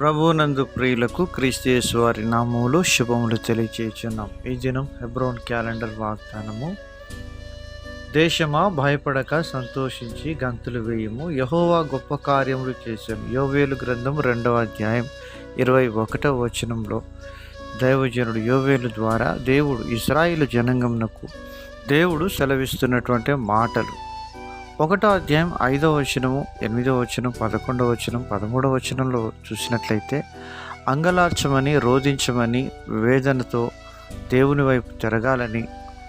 ప్రభునందు ప్రియులకు క్రీస్తు వారి నామములు శుభములు తెలియచేస్తున్నాం ఈ దినం హెబ్రోన్ క్యాలెండర్ వాగ్దానము. దేశమా భయపడక సంతోషించి గంతులు వేయము. యహోవా గొప్ప కార్యములు చేశాను యోవేలు గ్రంథం రెండవ అధ్యాయం ఇరవై ఒకటవ వచనంలో దైవజనుడు యోవేలు ద్వారా దేవుడు ఇస్రాయిల్ జనాంగమునకు దేవుడు సెలవిస్తున్నటువంటి మాటలు. ఒకటో అధ్యాయం ఐదో వచనము ఎనిమిదో వచనం పదకొండవ వచనం పదమూడవ వచనంలో చూసినట్లయితే అంగలార్చమని రోధించమని వేదనతో దేవుని వైపు తిరగాలని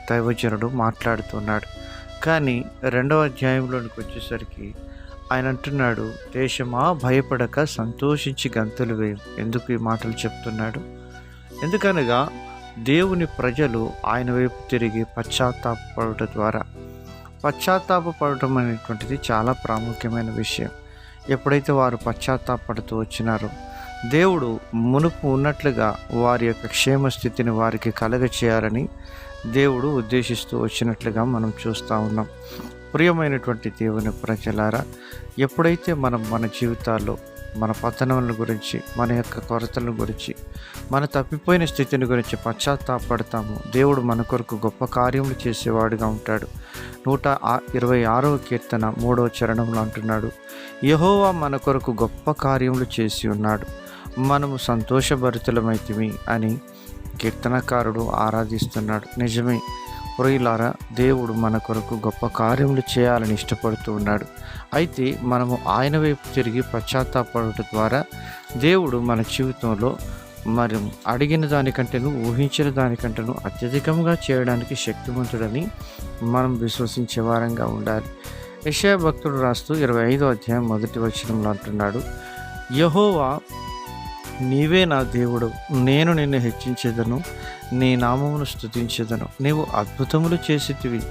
దైవజనుడు మాట్లాడుతున్నాడు. కానీ రెండవ అధ్యాయంలోనికి వచ్చేసరికి ఆయన అంటున్నాడు దేశమా భయపడక సంతోషించి గంతులు వేయం. ఎందుకు ఈ మాటలు చెప్తున్నాడు? ఎందుకనగా దేవుని ప్రజలు ఆయన వైపు తిరిగి పశ్చాత్తాపడుట ద్వారా పశ్చాత్తాపడటం అనేటువంటిది చాలా ప్రాముఖ్యమైన విషయం. ఎప్పుడైతే వారు పశ్చాత్తాపడుతూ వచ్చినారో దేవుడు మునుపు ఉన్నట్లుగా వారి యొక్క క్షేమ స్థితిని వారికి కలగ చేయాలని దేవుడు ఉద్దేశిస్తూ వచ్చినట్లుగా మనం చూస్తూ ఉన్నాం. ప్రియమైనటువంటి దేవుని ప్రజలారా ఎప్పుడైతే మనం మన జీవితాల్లో మన పతనముల గురించి మన యొక్క కొరతల గురించి మన తప్పిపోయిన స్థితిని గురించి పశ్చాత్తాపడతాము దేవుడు మన కొరకు గొప్ప కార్యములు చేసేవాడుగా ఉంటాడు. నూట ఇరవై ఆరవ కీర్తన మూడవ చరణంలో అంటున్నాడు యహోవా మన కొరకు గొప్ప కార్యములు చేసి ఉన్నాడు. మనము సంతోషభరితులమైతిమి అని కీర్తనకారుడు ఆరాధిస్తున్నాడు. నిజమే ప్రియులారా దేవుడు మన కొరకు గొప్ప కార్యములు చేయాలని ఇష్టపడుతూ ఉన్నాడు. అయితే మనము ఆయన వైపు తిరిగి పశ్చాత్తాపడటం ద్వారా దేవుడు మన జీవితంలో మరి అడిగిన దానికంటేను ఊహించిన దానికంటేను అత్యధికంగా చేయడానికి శక్తివంతుడని మనం విశ్వసించే వారంగా ఉండాలి. యశయ భక్తుడు రాస్తూ ఇరవై ఐదో అధ్యాయం మొదటి వచనంలో అంటున్నాడు యహోవా నీవే నా దేవుడు. నేను నిన్ను హెచ్చించేదను. నీ నామమును స్థుతించేదను నీవు అద్భుతములు చేసేటివి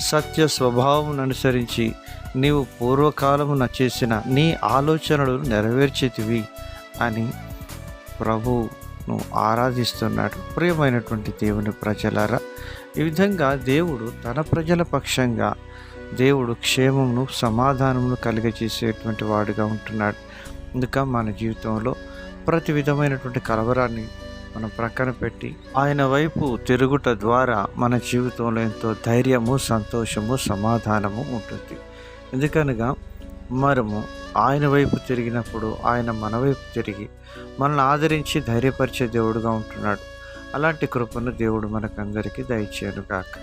సత్య స్వభావం అనుసరించి నీవు పూర్వకాలమున చేసిన నీ ఆలోచనలు నెరవేర్చేతివి అని ప్రభువును ఆరాధిస్తున్నాడు. ప్రియమైనటువంటి దేవుని ప్రజలారా ఈ విధంగా దేవుడు తన ప్రజల పక్షంగా దేవుడు క్షేమమును సమాధానమును కలిగజేసేటువంటి వాడుగా ఉంటున్నాడు. అందుక మన జీవితంలో ప్రతి విధమైనటువంటి కలవరాన్ని మనం ప్రక్కన పెట్టి ఆయన వైపు తిరుగుట ద్వారా మన జీవితంలో ఎంతో ధైర్యము సంతోషము సమాధానము ఉంటుంది. ఎందుకనగా మనము ఆయన వైపు తిరిగినప్పుడు ఆయన మన వైపు తిరిగి మనల్ని ఆదరించి ధైర్యపరిచే దేవుడుగా ఉంటున్నాడు. అలాంటి కృపను దేవుడు మనకందరికీ దయచేయను కాక